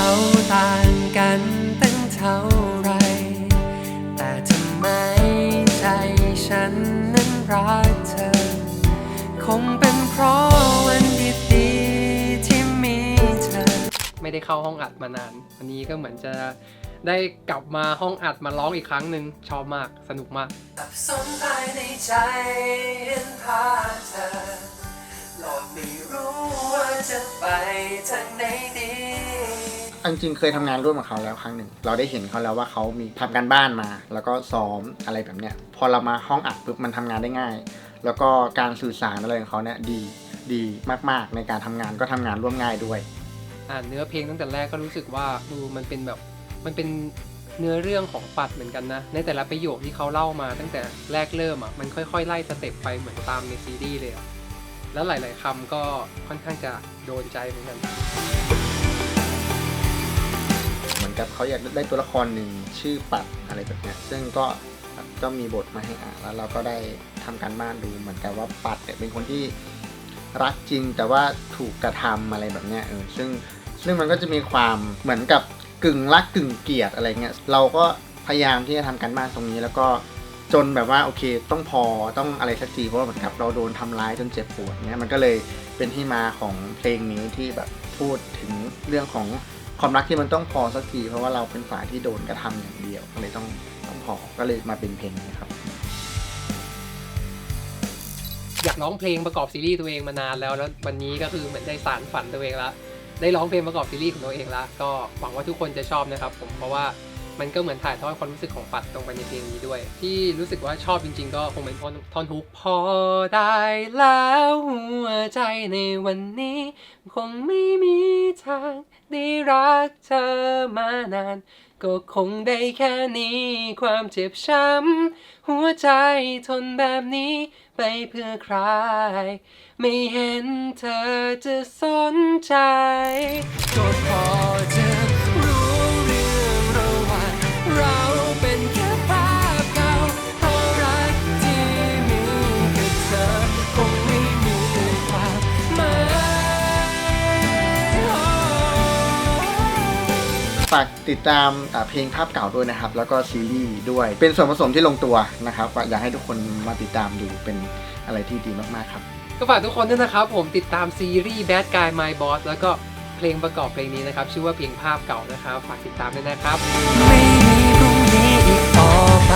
เราต่างกันตั้งเท่าไร แต่ทำไมใจฉันนั้นรักเธอ คงเป็นเพราะวันดีๆที่มีเธอ ไม่ได้เข้าห้องอัดมานาน วันนี้ก็เหมือนจะได้กลับมาห้องอัดมาร้องอีกครั้งหนึ่งชอบมากสนุกมากสับสนภายในใจเห็นภาพเธอหลอกไม่รู้ว่าจะไปทางไหนดี อันจริงเคยทำงานร่วมกับเขาแล้วครั้งหนึ่ง เราได้เห็นเขาแล้วว่าเขามีทำการบ้านมา แล้วก็ซ้อมอะไรแบบเนี้ย พอเรามาห้องอัดปุ๊บมันทำงานได้ง่าย แล้วก็การสื่อสารอะไรของเขาเนี่ยดีดีมากๆ ในการทำงานก็ทำงานร่วมง่ายด้วยอ่านเนื้อเพลงตั้งแต่แรกก็รู้สึกว่าดูมันเป็นแบบมันเป็นเนื้อเรื่องของปัดเหมือนกันนะ ในแต่ละประโยคที่เขาเล่ามาตั้งแต่แรกเริ่มอะมันค่อยๆ ไล่สเต็ปไปเหมือนตามในซีรีส์เลยอะแล้วหลาย ๆคำก็ค่อนข้างจะโดนใจเหมือนกัน กับเขาอยากได้ตัวละครหนึ่งชื่อปัดอะไรแบบนี้ซึ่งก็ก็มีบทมาให้อ่านแล้วเราก็ได้ทำการบ้านดูเหมือนกับว่าปัดเนี่ยเป็นคนที่รักจริงแต่ว่าถูกกระทำอะไรแบบเนี้ยเออซึ่งซึ่งมันก็จะมีความเหมือนกับกึ่งรักกึ่งเกลียดอะไรเงี้ยเราก็พยายามที่จะทำการบ้านตรงนี้แล้วก็จนแบบว่าโอเคต้องพอต้องอะไรสักทีเพราะว่าเหมือนกับเราโดนทำร้ายจนเจ็บปวดเนี้ยมันก็เลยเป็นที่มาของเพลงนี้ที่แบบพูดถึงเรื่องของ ความรักที่มันต้องพอสักทีเพราะว่าเราเป็นฝ่ายที่โดนกระทำอย่างเดียวก็เลยต้องต้องพอก็เลยมาเป็นเพลงนี้ครับอยากร้องเพลงประกอบซีรีส์ตัวเองมานานแล้วแล้ววันนี้ก็คือเหมือนได้สารฝันตัวเองละได้ร้องเพลงประกอบซีรีส์ของตัวเองละก็หวังว่าทุกคนจะชอบนะครับผมเพราะว่า มันก็เหมือนถ่ายทอดความรู้สึกของปัดตรงไปในเพลงนี้ด้วย ที่รู้สึกว่าชอบจริง ๆ ก็คงเป็นท่อนท่อนฮุกพอได้แล้วหัวใจในวันนี้ คงไม่มีทางได้รักเธอมานาน ก็คงได้แค่นี้ความเจ็บช้ำ หัวใจทนแบบนี้ไปเพื่อใคร ไม่เห็นเธอจะสนใจ ก็พอจะ ฝากติดตามเพลงภาพเก่าด้วยนะครับ แล้วก็ซีรีส์ด้วย เป็นส่วนผสมที่ลงตัวนะครับอยากให้ทุกคนมาติดตามดูเป็นอะไรที่ดีมากๆครับ ก็ฝากทุกคนด้วยนะครับ ผมติดตามซีรีส์ Bad Guy My Boss แล้วก็เพลงประกอบเพลงนี้นะครับ ชื่อว่าเพลงภาพเก่านะครับ ฝากติดตามด้วยนะครับ ไม่มีพรุ่งนี้อีกต่อไป